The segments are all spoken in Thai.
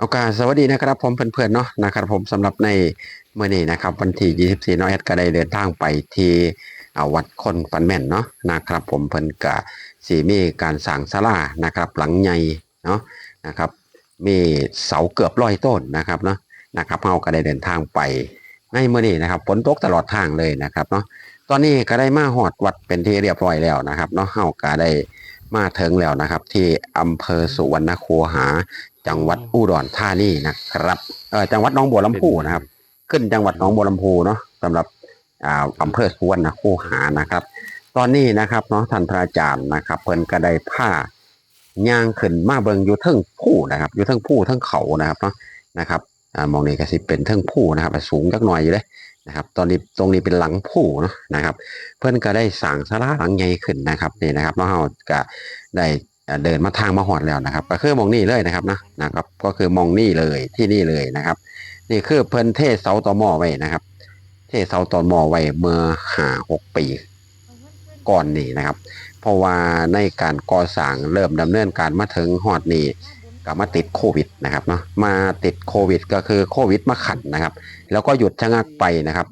โอกาสสวัสดีนะครับผมเพื่อนๆเนาะนะครับผมสำหรับในเมื่อนี้นะครับวันที่24น้อยแอดก็ได้เดินทางไปที่อ่าวัดคนฟันแม่นเนาะนะครับผมเพิ่นกะสีมีการสร้างศาลานะครับหลังใหญ่เนาะนะครับมีเสาเกือบร้อยต้นนะครับเนาะนะครับเราก็ได้เดินทางไปในเมื่อนี้นะครับฝนตกตลอดทางเลยนะครับเนาะตอนนี้ก็ได้มาหอดวัดเป็นที่เรียบร้อยแล้วนะครับเนาะเฮาก็ได้ มาถึงแล้วนะครับ ที่อำเภอสุวรรณคูหา จังหวัดอุดรธานีนะครับเออจังหวัดหนองบัวลำพูนะครับ ขึ้นจังหวัดหนองบัวลำพูเนาะสำหรับอ่าอำเภอสุวรรณคูหานะครับ ตอนนี้นะครับเนาะท่านพระอาจารย์นะครับ เพิ่นก็ได้ผ้าย่างขึ้นมาเบิงอยู่เทิงผู้นะครับ อยู่เทิงผู้เทิงเขานะครับเนาะนะครับอ่ามองนี่ก็สิเป็นเทิงผู้นะครับสูงจักหน่อยอยู่เลย นะครับ ตอนนี้ตรงนี้เป็นหลังผู้เนาะนะครับ เพิ่อนก็ได้สั่งสลาหลังใหญ่ขึ้นนะครับนี่นะครับเนาะเฮาก็ได้เดินมาทางมาหอดแล้วนะครับ ก็คือมองนี่เลยนะครับนะนะครับ ก็คือมองนี่เลยที่นี่เลยนะครับ นี่คือเพิ่นเทเสาต่อหม้อไว้นะครับ เทเสาต่อหม้อไว้เมื่อห้าหกปีก่อนนี่นะครับ เพราะว่าในการก่อสร้างเริ่มดำเนินการมาถึงฮอดนี้ก็มาติดโควิดนะครับเนาะมาติดโควิด ก็คือโควิดมาขัดนะครับ แล้วก็หยุดชะงักไปนะครับ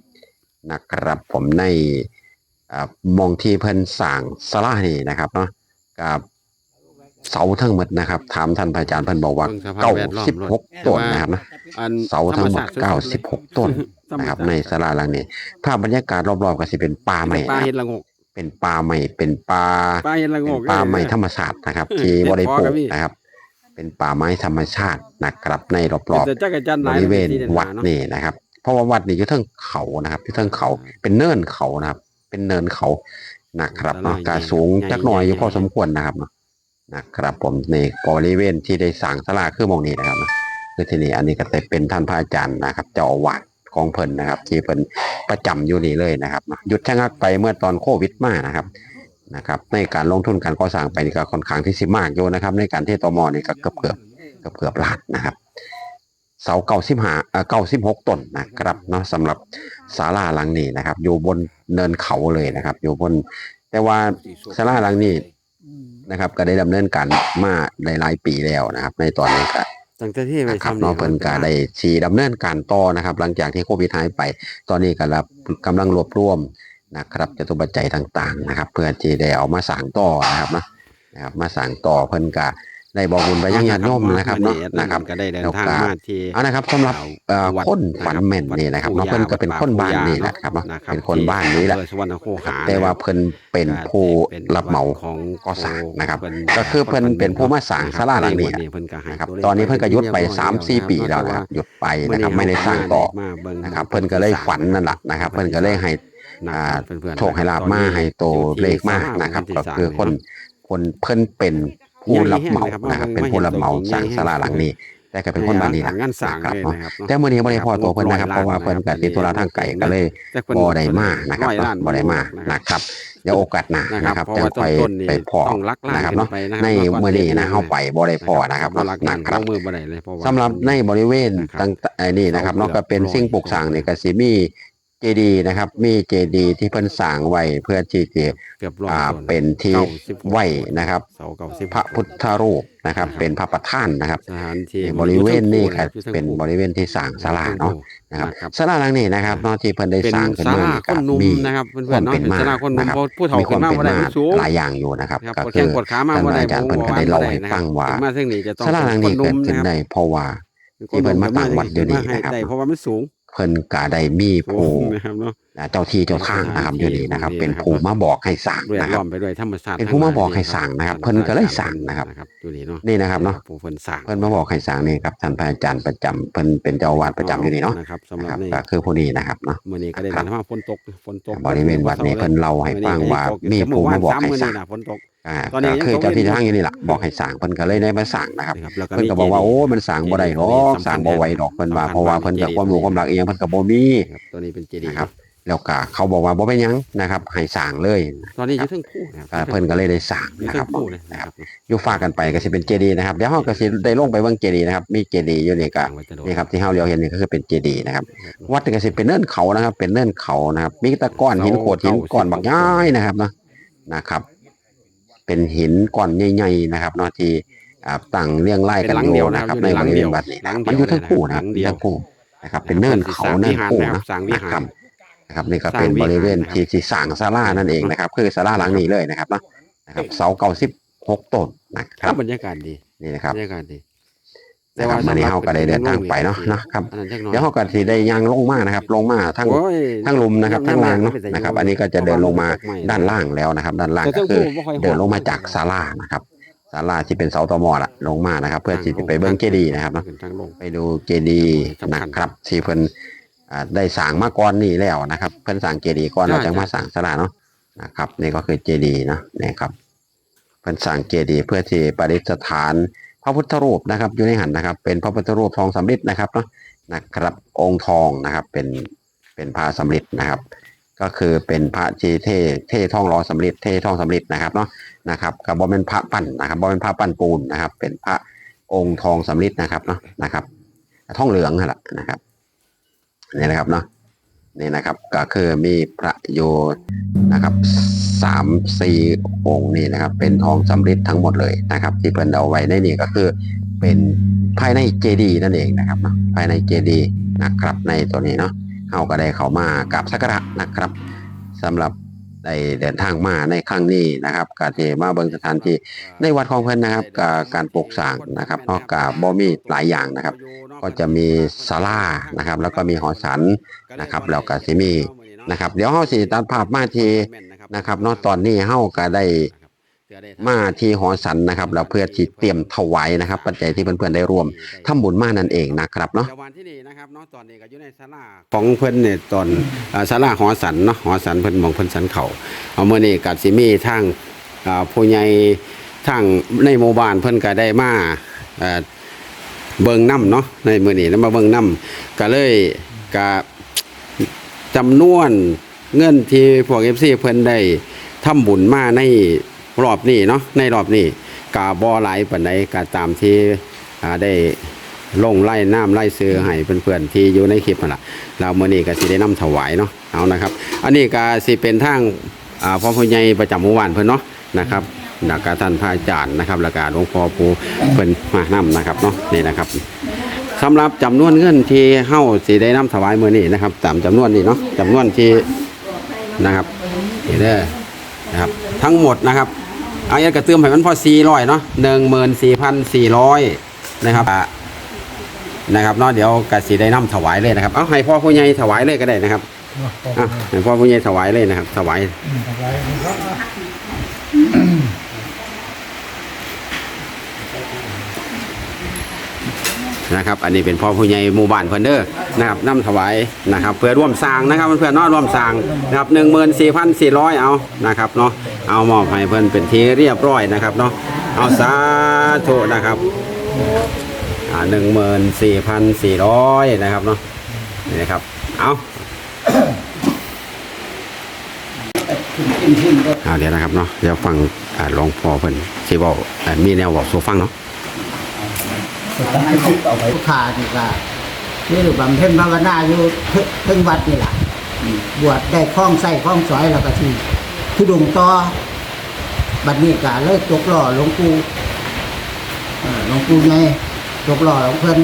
นะครับผมในอ่ามองที่เพิ่นสร้างสลานี่นะครับเนาะกับเสาทั้งหมดนะครับ ถามท่านพระอาจารย์เพิ่นบอกว่าเบิ่งสภาพเก้าแวดล้อมสิบหกรถต้นนะครับนะอันเสาทั้งหมดธรรมชาติเก้าสิบหกต้นธรรมนะครับชาติในศาลาหลังนี้ภาพบรรยากาศรอบๆก็สิเป็นป่าใหม่ปลาเห็ดละงกเป็นป่าใหม่เป็นป่าปลาเห็ดละงเป็นกป่าใหม่เอ้ยธรรมชาตินะครับเออที่เห็ดบริพอปลูกักบพี่นะครับ เป็นป่าไม้ธรรมชาตินะครับในรอบแต่จักรจันทร์ๆหบลายริเวณที่ดินวัดหาเนาะนี่นะครับ เพราะว่าวัดนี่อยู่เทิงเขานะครับอยู่เทิงเขาเป็นเนินเขานะครับ เป็นเนินเขานะครับเนาะการสูงจักหน่อยอยู่พอสมควรนะครับเนาะนะครับผมในบริเวณที่ได้สร้างศาลาคือหมองนี้นะครับเนาะคือที่นี่อันนี้ก็จะเป็นท่านพระอาจารย์นะครับ เจ้าอาวาสของเพิ่นนะครับ ที่เพิ่นประจำอยู่นี่เลยนะครับเนาะหยุดชะงักไปเมื่อตอนโควิดมานะครับ นะครับในการลงทุนการก่อสร้างไปนี่ก็ค่อนข้างที่สิมากอยู่นะครับ ในการที่ตมนี่ก็เกือบเกือบเกือบเกือบล้านนะครับเสาเก้าสิบห้าเก้าสิบหกต้นนะครับเนาะสำหรับศาลาหลังนี้นะครับ อยู่บนเนินเขาเลยนะครับ อยู่บน แต่ว่าศาลาหลังนี้นะครับ ก็ได้ดำเนินการมาในหลายปีแล้วนะครับ ในตอนนี้ก็ตั้งแต่ที่ไปนะครับทำเนาะเพิ่นก็ได้สีดำเนินการต่อนะครับ หลังจากที่โควิดหายไป ตอนนี้ก็รับกำลังรวบรวม นะครับจตุปัจจัยต่างๆนะครับ เพื่อที่ได้เอามาสร้างต่อนะครับเนาะนะครับ มาสร้างต่อเพิ่นก็ได้บอกบุญไปยังญาติโยมนะครับเนาะนะครับก็ได้เดินแล้วทางก็มาที่เอานะครับสำหรับเอ่อวัดคนฝันแม่นนี่นะครับเนาะเพิ่นก็เป็นคนบ้านนี่แหละครับเนาะเป็นคนบ้านนี้แหละอำเภอสุวรรณคูหาแต่ว่าเพิ่นเป็นผู้รับเหมาของก่อสร้างนะครับเพิ่ก็คือเพิ่นเป็นผู้มาสร้างศาลาหลังนี้เพิ่นก็ให้นะครับตัวเลขตอนนี้เพิ่นก็หยุดไปเรียบร้อยสามสี่ปีแล้วนะครับหยุดไปนะครับไม่ได้สร้างต่อมาเบิ่งนะครับ เพิ่นก็เลยฝันนั่นแหละนะครับ เพิ่นก็เลยให้อ่าเพื่อ นๆโชคให้ลาบมาให้โตเลขมากนะครับ ก็คือคนคนเพิ่นเป็นผู้รับเหมานะครับ เป็นผู้รับเหมาสร้างศาลาหลังนี้แต่ก็เป็นคนบ้านนี้แหละงานสร้างครับเลยเนาะนะครับเนาะแต่มื้อนี้บ่ได้พอตัวเพิ่นนะครับเพราะว่าเพิ่นก็ติดธุระทางไกลก็เลยแต่เพิ่นบ่ได้มานะครับอยล้นบ่ได้มานะครับเดี๋ยวโอกาสหน้านะครับเพราะจังว่าค่อยต้นๆนี่ไปพอต้องลักล้านนะครับเนาะขึ้ไปะครับในมื้อนี้นะเฮาไปบ่ได้พอนะครับเพาลักล้านนะครับลงมือบ่ได้เลยเพราะว่าสำหรับในบริเวณนะครับต่างๆไอ้นี่นะครับเสาเนาะก็เป็นเกือบสิ่งปลูกสร้างนี่ก็สิมีเจดีย์นะครับ มีเจดีย์ที่เพิ่นสร้างไว้เพื่อที่จะเกือบร้อยอ่าต้น เป็นที่เก้าสิบหกไหว้นะครับ เสาเก้าสิบพระพุทธรูปนะครับนะครับ เป็นพระประธานนะครับ สถานที่บริเวณนี้อก็ยู่ทั้งเป็นคู่บริเวณที่สร้างศาลาเนาะนะครับนะครับศาลาหลังนี้นะครับเนาะที่เพิ่นได้เป็นสร้างขึ้นศามาลานี่คก็นหนุ่มมีนะครับเพื่คอนวามๆเนาะเป็นมาศาลาคนหนุ่มนะครับผู้เฒ่ามีคขึ้วานมมาเป็นบ่ได้มามันสูงหลายอย่างอยู่นะครับ ครับก็ปวดคืแข้งอปวดขามาท่านบ่ได้อาจารย์เพิ่นก็ได้เล่าให้ฟังว่ามาซึ่งนี่จะต้องศาลาหลังนี้คเกิดมขึ้นนะครับได้เพราะว่า ที่เพิ่นมาตั้งวัดอยู่นี่นะครับ ได้เพราะว่ามันสูง เพิ่นก็ได้มีผู้นะครับเนาะ อ่าเจ้าที่เจ้าทางนะครับอยู่นี่นะครับ เป็นผู้มาบอกให้สร้างด้วยนะคล้รัอบมไปด้วยธรรมชาติเป็นผู้มาบอกให้สร้างนะครับ เพิ่นก็เลยสร้างนะครับอยู่นี่เนาะนี่นะครับเนาะผู้เพิ่นสร้างเพิ่นมาบอกให้สร้างนี่ครับท่านพระอาจารย์ประจำเพิ่นเป็นเจ้าอาวาสประจำอยู่นี่เนาะนะครับสำหนะรัครับบนี่ก็คือผู้นี้นะครับเนาะมื้อนี้ก็ได้ครัเดิบนทางฝนตกฝนตกบริเวณวัดนี้เพิ่นเล่าให้ฟังว่ามีผู้มาบอกให้สร้างฝนตกอ่าตอนนี้ก็ยังคือตกเจ้าที่อยู่ทางอยู่นี่แหละบอกให้สร้างเพิ่นก็เลยได้มาสร้างนะครับนะครับแล้วก็เพิ่นก็บอกว่าโอ้มันสร้างบ่ได้หรอกสร้างบ่ไหวดอกเพิ่นว่าเพราะว่าเพิ่นก็ความรู้ความรักอีหยังเพิ่นก็บ่มีครับตัวนี้เป็นเจดีย์นะครับ แล้วก็เขาบอกว่าบ่เป็นหยังนะครับให้สร้างเลยตอนนี้อยู่เทั้งคู่นะครับอ่าเพิ่นก็เลยได้สร้างอยู่นะคเทั้รับ งคู่เลยนะนะคครัรับบอยู่ฝากกันไปก็สิเป็นเจดีย์นะครับเดี๋ยวเฮาก็สิได้ลงไปเบิ่งเจดีย์นะครับมีเจดีย์อยู่นี่ก็วางไว้จะโดดนี่ครับที่เฮาเลียวเห็นนี่ก็คือเป็นเจดีย์นะครับวัดนี่ก็สิเป็นเนินเขานะครับ เป็นเนินเขานะครับ มีแตะก้อนหินโขดหินก้อนบักย้ายนะครับเนาะนะครับ เป็นหินก้อนใหญ่ๆนะครับเนาะที่อ่าตั้งเรียงไล่กันเป็นหลังอเดียยู่วนะนะคครัรับบอยู่ในในบริเวณหลับังดเดียวนี้นะหลังเดียวมันอยู่ทั้งคู่นะหลังเดียวทั้งคู่นะครับ เป็นเนินเขาเนินคู่นะนะครับ นะครับนี่ก็เป็นบริเวณที่ที่สร้างศาลานั่นเองนะครับ คือศาลาหลังนี้เลยนะครับเนาะนะครับเสาเก้าสิบหกต้นนะคครัรับบบรรยากาศดีนี่นะครับบรรยากาศดีนะครับวันนี้เฮาก็ได้เดินทางไปเนาะนะครับอันนั้นจักหน่อยเดี๋ยวเขาก็สิได้ย่างลงมานะครับ ลงมาทั้งโอ้ยทั้งลุมนะครับทั้งล่างเนาะนะครับ อันนี้ก็จะเดินลงมาด้านล่างแล้วนะครับ ด้านล่างแต่ก็เจ้าคือผู้บ่ค่อยเดินลงมาจากศาลานะครับศาลาที่เป็นเสาตอมอละลงมานะครับ เพื่อที่จะไปเบิ้งเจดีย์นะครับเนาะขึ้ทางลงไปดูเจดีย์นะครับที่เพิ่น อ่าได้สร้างมาก่อนนี่แล้วนะครับ เพิ่นสร้างเจดีย์ก่อนแล้วจังมาสร้างศาลาเนาะนะครับ นี่ก็คือเจดีย์เนาะนี่ครับ เพิ่นสร้างเจดีย์เพื่อที่ประดิษฐานพระพุทธรูปนะครับ อยู่ในหันนะครับ เป็นพระพุทธรูปทองสำริดนะครับเนาะนะครับองค์ทองนะครับเป็นเป็นพระสำริดนะครับ ก็คือเป็นพระจีเท่เท่ทองล้อสำริดเท่ทองสำริดนะครับเนาะนะครับกับบอเป็นพระปั้นนะครับบอเป็นพระปั้นปูนนะครับ เป็นพระองค์ทองสำริดนะครับเนาะนะครับทองเหลืองนั่นแหละนะครับ นี่นะครับเนาะนี่นะครับก็คือมีพระโยนะครับสามสี่องค์นี่นะครับ เป็นทองสำริดทั้งหมดเลยนะครับ ที่เพิ่นเอาไว้ในนี่ก็คือเป็นภายในเจดีย์นั่นเองนะครับเนาะภายในเจดีย์นะครับในตัวนี้เนาะเฮาก็ได้เข้ามากราบสักการะนะครับสำหรับได้เดินทางมาในครั้งนี้นะครับก็ที่มาเบิงสถานที่ในวัดของเพิ่นนะครับการปลูกสร้างนะครับเนาะกับบ่มีหลายอย่างนะครับ ก็จะมีศาลานะครับ แล้วก็มีหอฉันนะครับ แล้วก็สิมีนะครับ เดี๋ยวเฮาสิตัดภาพมาทีนะครับนาะตอนนี้เฮาก็ได้มาที่หอฉันนะครับแล้วเพื่อที่เตรียมถวายนะครับ ปัจจัยที่เพื่อนๆได้ร่วมทำบุญมานั่นเองนะครับเนาะวันที่นี่นะครับเนาะตอนนี้ก็อยู่ในศาลาของเพิ่อนเนี่ยตอนอ่าศาลาหอสันเนาะหอสันเพิ่นมองเพิ่นสันเขาเอาเมื้อนี้ก็สิมีทางผู้ใหญ่ทางในหมู่บ้านเพิ่นก็ได้มา เบิงน้ำเนาะในมือนี้แล้วมาเบิ่งน้ำก็เลยก็จำนวนเงินที่พวก FC เพิ่นได้ทำบุญมาในรอบนี้เนาะในรอบนี้ก็บ่หลายปานใดก็ตามที่ได้ลงไล่น้ำไล่ซื้อให้เพื่อนๆที่อยู่ในคลิปนั่นล่ะเราเมื่อนี้ก็สิได้นำถวายเนาะเอานะครับ อันนี้ก็สิเป็นทางอ่าพ่อผู้ใหญ่ประจำหมู่บ้านเพิ่นเนาะนะครับ นักการท่านพระอาจารย์นะครับแล้วก็หลวงพ่อปู่เพิ่นมานํนะครับเนาะนี่นะครับสำหรับจำนวนเงินที่เฮาสิได้นำถวายมื้อนี้นะครับตามจำนวนนี้เนาะจำนวนที่นะครับนี่เด้อนะครับทั้งหมดนะครับเอาอย่ากระเติมให้มันพอ400เนาะ14,400นะครับอ่านะครับเนาะเดี๋ยวกสิได้นำถวายเลยนะครับเอาให้พ่อผู้ใหญ่ถวายเลยก็ได้นะครับอะให้พ่อผู้ใหญ่ถวายเลยนะครับ ถวาย นะครับ อันนี้เป็นพ่อผู้ใหญ่หมู่บ้านเพิ่อนเด้อนะครับนำถวายนะครับเพื่อร่วมสร้างนะครับเพื่อนๆนาะร่วมสร้างนะครับหนึ่งหมื่นสี่พันสี่ร้อยเอานะครับเนาะเอามอบให้เพิ่อนเป็นทีเรียบร้อยนะครับเนาะเอาสาธุนะครับหนึ่งหมื่นสี่พันสี่ร้อยนะครับเนาะนี่นะครับเอาเอาเดี๋ยวนะครับเนาะเดี๋ยวฟังหลวงพ่อเพิ่นสิบอกมีแนวบอกสู่ฟังเนาะ ผู้ขานี่ก็นี่บำเพ็ญภาวนาอยู่เพิ่งวัดนี่แหละบวชได้คล้องไส้คล้องสอยแล้วก็ที่ทุดงต่อบัดนี้ก็เลยตกหล่อหลวงปู่หลวงปู่ไงตกหล่อของเพิ่น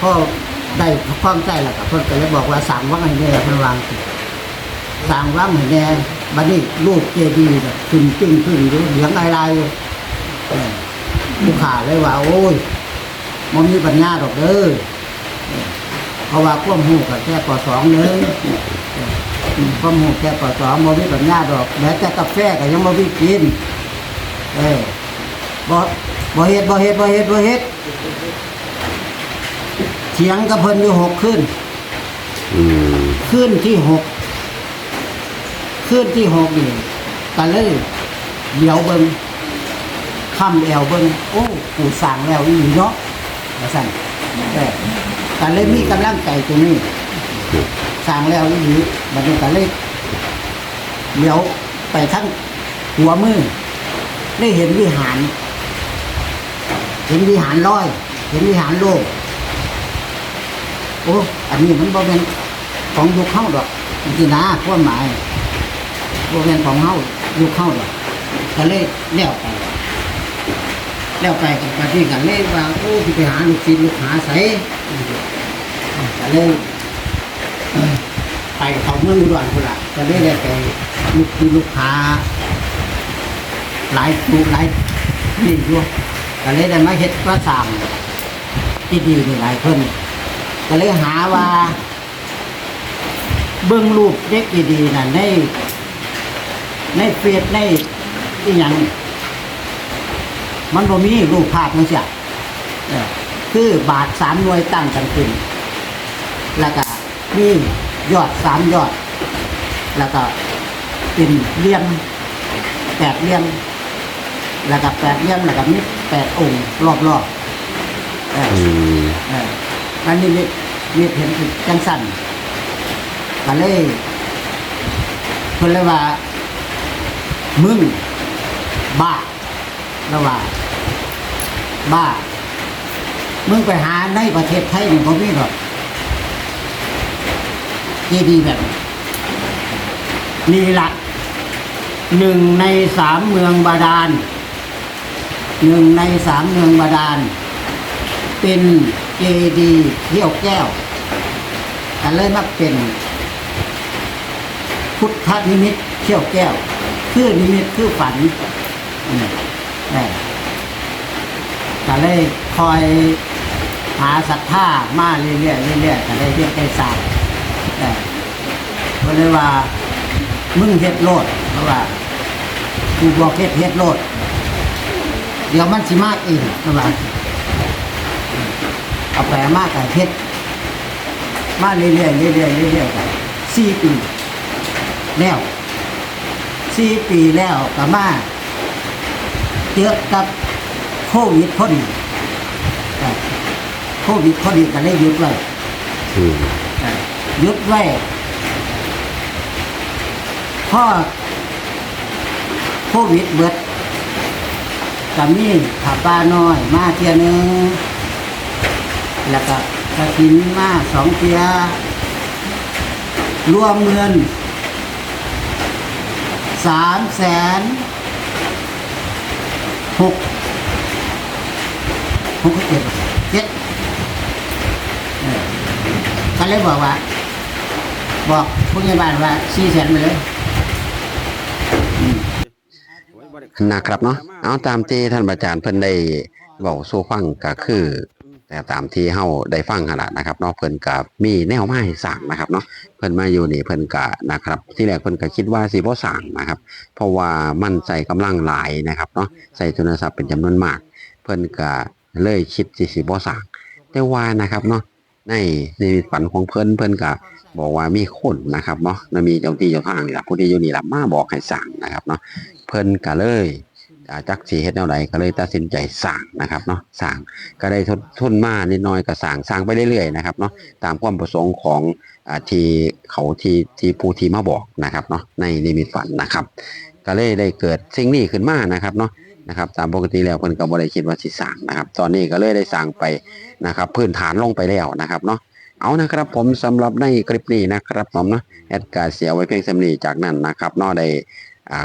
พ่อได้คล้องไส้แล้วก็เพิ่นก็เลยบอกว่าสั่งว่างให้แน่เพิ่นวางสั่งว่างให้แน่บัดนี้รูปเจดีย์ขึ้นจึ้งขึ้นอยู่เหลืองลายๆอยู่ ผู้ขาเลยว่า โอ้ยมันมีปัญญาดอกเด้อเพราะว่าความหูกับแค่ปสองเนึงความหูแค่ปสองมันมีปัญญาดอกแม้แต่กาแฟก็ยังมันมีกิน เออบ่บ่เฮ็ดบ่เฮ็ดบ่เฮ็ดบ่เฮ็ดเถียงกับเพิ่นอยู่หกขึ้นอืมขึ้นที่หกขึ้นที่หกนี่ก็เลยเดี๋ยวเบิ่ง ค่ำแอวเบิ่งโอ้กูสั่งแล้วอีหลีเนาะว่าสั่นแต่ก็เลยมีกำลังใจตรงนี้สั่งแล้วอีหลีบัดนี้ก็เลยเดี๋ยวไปทั้งหัวมือ ได้เห็นวิหาร เห็นวิหารร้อย เห็นวิหารโลก โอ้ อันนี้มันบ่เป็นของยุคเข้าดอกจริงนะความหมายบ่เป็นของเฮายุคเข้าดอกก็เลยเลี้ยวไป แล้วไปกับปฏิกันเลยว่าโอ้ที่ไปหาลูกศิษย์ลูกหาใส่ก็เลยไปเขาเมืองอุดรพุ่นละก็เลยได้ไปลูกศิษย์ลูกหาหลายลูหลายนี่อยู่ก็เลยได้มาเฮ็ดพระสามที่ดีนี่หลายคนก็เลยหาว่าเบิ่งรูปเด็กดีๆน่ะในในเฟซในอีหยัง มันบ่มีรูปภาพจังซี่เออคือบาทสามหน่วยตั้งกันขึ้น แล้วก็มียอดสามยอด แล้วก็เป็นเหลี่ยมแปดเหลี่ยมแล้วก็แปดเหลี่ยมแล้วก็มีแปดองค์รอบๆเอออืมเออมันนี่มีมีเห็นเป็นจังสั่นก็เลยเพิ่นเลยว่ามึงบ้า แล้วว่าบ้ามึงไปหาในประเทศไทยนี่บ่มีหรอกเจดีแบบนี่ละหนึ่งในสามเมืองบาดาลหนึ่งในสามเมืองบาดาล เป็นเจดีเที่ยวแก้วกันเลยมาเป็น พุทธนิมิตเที่ยวแก้ว คือนิมิตคือฝันอืม ก็เลยคอยหาศรัทธามาเรื่อยๆเรื่อยๆก็เลยเรียกได้สร้างเออก็เลยว่ามึงเฮ็ดโลดเพราะว่ากูบอกเฮ็ดเฮ็ดโลด เดี๋ยวมันสิมากเองเพราะว่าเอาแปลมากกับเพชรมาเรื่อยๆเรื่อยๆเรื่อยๆกันสี่ปีแล้วสี่ปีแล้วก็มา เจอกับโควิดพอดีโควิดพอดีก็เลยหยุดไว้อืมเอ่อหยุดไว้พ่อโควิดเบิดก็มีขาป้าน้อยมาเทียหนึงแล้วก็กระถินมาสองเทียรวมเงินสามแสน หกหกเจ็ดเจ็ดเออก็เลยบอกว่า บอกผู้ใหญ่บ้านว่าสี่แสนไปเลยนะครับเนาะเอาตามที่ท่านอาจารย์เพิ่นได้บอกสู้ฟังก็คือ แต่ตามที่เฮาได้ฟังหั่นล่ะนะครับเนาะเพิ่นก็มีแนวมาให้สร้างนะครับเนาะเพิ่นมาอยู่นี่เพิ่นก็นะครับที่แรกเพิ่นก็คิดว่าสิบ่สร้างนะครับ เพราะว่ามันใส่กำลังหลายนะครับเนาะใส่ทุนทรัพย์เป็นจำนวนมาก เพิ่นก็เลยคิดสิสิบ่สร้าง แต่ว่านะครับเนาะในในฝันของเพิ่นเพิ่นก็บอกว่ามีคนนะครับเนาะมีเจ้าที่เจ้าทางนี่ล่ะผู้ที่อยู่นี่ล่ะมาบอกให้สร้างนะครับเนาะเพิ่นก็เลย จักสิเฮ็ดแนวใดก็เลยตัดสินใจสร้างนะครับเนาะสร้างก็ได้ทุนทุนมานิดน่อยก็สร้างสร้างไปเรื่อยๆนะครับเนาะตามความประสงค์ของอ่าที่เขาที่ที่ผู้ที่มาบอกนะครับเนาะในนิมิตฝันนะครับ ก็เลยได้เกิดสิ่งนี้ขึ้นมานะครับเนาะนะครับตามปกติแล้วเพิ่นก็บ่ได้คิดว่าสิสร้างนะครับ ตอนนี้ก็เลยได้สร้างไปนะครับพื้นฐานลงไปแล้วนะครับเนาะเอานะครับผมสำหรับในคลิปนี้นะครับผมเนาะแอดการเสียไว้เพียงสำนีจากนั้นนะครับเนาะได้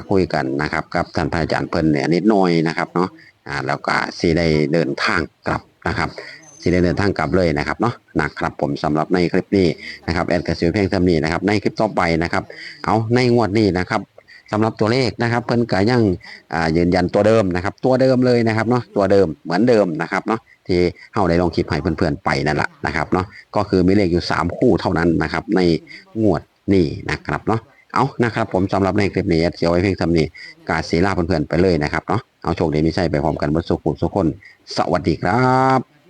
คุยกันนะครับกับท่านพระอาจารย์เพิ่นเนี่ยนิดหน่อยนะครับเนาะอ่าแล้วก็สิได้เดินทางกลับนะครับสิได้เดินทางกลับเลยนะครับเนาะนะครับผมสำหรับในคลิปนี้นะครับแอดกระซิวเพียงเท่านี้นะครับในคลิปต่อไปนะครับเอาในงวดนี้นะครับสำหรับตัวเลขนะครับเพิ่นก็ยังอ่ายืนยันตัวเดิมนะครับ ตัวเดิมเลยนะครับเนาะตัวเดิมเหมือนเดิมนะครับเนาะที่เฮาได้ลองคลิปให้เพื่อนๆไปนั่นแหละนะครับเนาะก็คือมีเลขอยู่ 3 คู่เท่านั้นนะครับในงวดนี้นะครับเนาะ เอานะครับผมสำหรับในคลิปนี้แอดเสียไว้เพียงเท่านี้กาศีลาเพื่อนๆไปเลยนะครับเนาะเอาโชคดีไม่ใช่ไปพร้อมกันบนสุขุสุขคน สวัสดีครับ